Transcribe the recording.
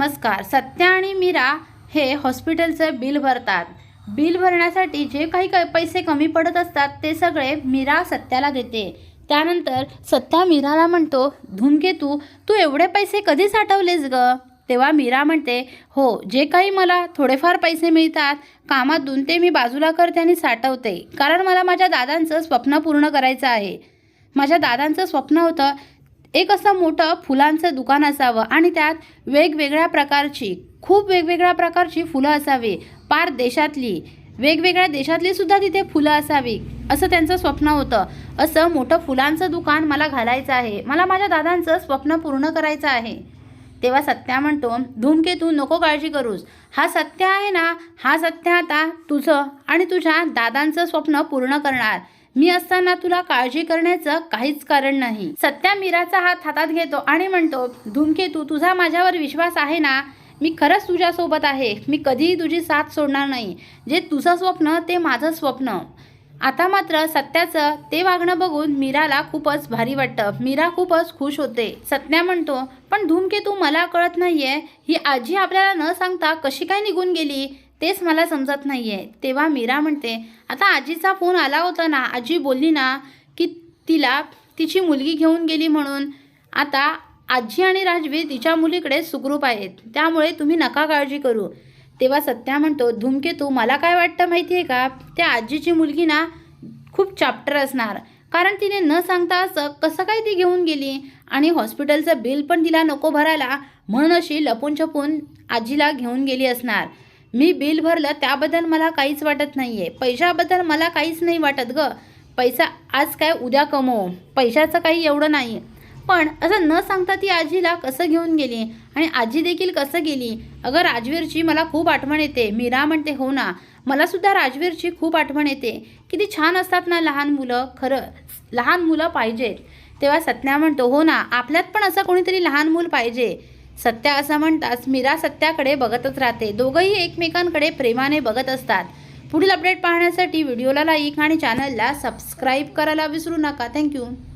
नमस्कार सत्या आणि मीरा हे हॉस्पिटलचं बिल भरतात. बिल भरण्यासाठी जे काही क पैसे कमी पडत असतात ते सगळे मीरा सत्याला देते. त्यानंतर सत्या मीराला म्हणतो धूमकेतू तू एवढे पैसे कधी साठवलेस ग? तेव्हा मीरा म्हणते हो जे काही मला थोडेफार पैसे मिळतात कामातून ते मी बाजूला करते आणि साठवते. कारण मला माझ्या दादांचं स्वप्न पूर्ण करायचं आहे. माझ्या दादांचं स्वप्न होतं एक असं मोठं फुलांचं दुकान असावं आणि त्यात वेगवेगळ्या प्रकारची खूप वेगवेगळ्या प्रकारची फुलं असावी. पार देशातली वेगवेगळ्या देशातली सुद्धा तिथे फुलं असावी असं त्यांचं स्वप्न होतं. असं मोठं फुलांचं दुकान मला घालायचं आहे. मला माझ्या दादांचं स्वप्न पूर्ण करायचं आहे. तेव्हा सत्या म्हणतो धूमकेतू नको काळजी करूस. हा सत्य आहे ना हा सत्य आता तुझं आणि तुझ्या दादांचं स्वप्न पूर्ण करणार. मी असताना तुला काळजी करण्याचं काहीच कारण नाही. सत्या मीराचा हात हातात घेतो आणि म्हणतो धूमकेतू तुझा माझ्यावर विश्वास आहे ना? मी खरंच तुझ्यासोबत आहे. मी कधीही तुझी साथ सोडणार नाही. जे तुझं स्वप्न ते माझं स्वप्न. आता मात्र सत्याचं ते वागणं बघून मीराला खूपच भारी वाटतं. मीरा खूपच खुश होते. सत्या म्हणतो पण धूमकेतू मला कळत नाहीये. ही आजी आपल्याला न सांगता कशी काय निघून गेली? तेच मला समजत नाही आहे तेव्हा मीरा म्हणते आता आजीचा फोन आला होता ना आजी बोलली ना की तिला तिची मुलगी घेऊन गेली म्हणून. आता आजी आणि राजवीर तिच्या मुलीकडे सुखरूप आहेत. त्यामुळे तुम्ही नका काळजी करू. तेव्हा सत्या म्हणतो धूमकेतू मला काय वाटतं माहिती आहे का? त्या आजीची मुलगी ना खूप चाप्टर असणार. कारण तिने न सांगता असं कसं काय ती घेऊन गेली? आणि हॉस्पिटलचं बिल पण तिला नको भरायला म्हणून अशी लपून छपून आजीला घेऊन गेली असणार. मी बिल भरलं त्याबद्दल मला काहीच वाटत नाही आहे पैशाबद्दल मला काहीच नाही वाटत ग. पैसा आज काय उद्या कमव? पैशाचं काही एवढं नाही. पण असं न सांगता ती आजीला कसं घेऊन गेली? आणि आजी देखील कसं गेली? अगं राजवीरची मला खूप आठवण येते. मीरा म्हणते हो ना. मलासुद्धा राजवीरची खूप आठवण येते. किती छान असतात ना लहान मुलं. खरं लहान मुलं पाहिजेत. तेव्हा सत्या म्हणतो हो ना आपल्यात पण असं कोणीतरी लहान मूल पाहिजे. सत्या असं म्हणताच मीरा सत्याकडे बघतच राहते. दोघंही एकमेकांकडे प्रेमाने बघत असतात. पुढील अपडेट पाहण्यासाठी व्हिडिओला लाईक आणि चॅनलला सबस्क्राईब करायला विसरू नका. थँक्यू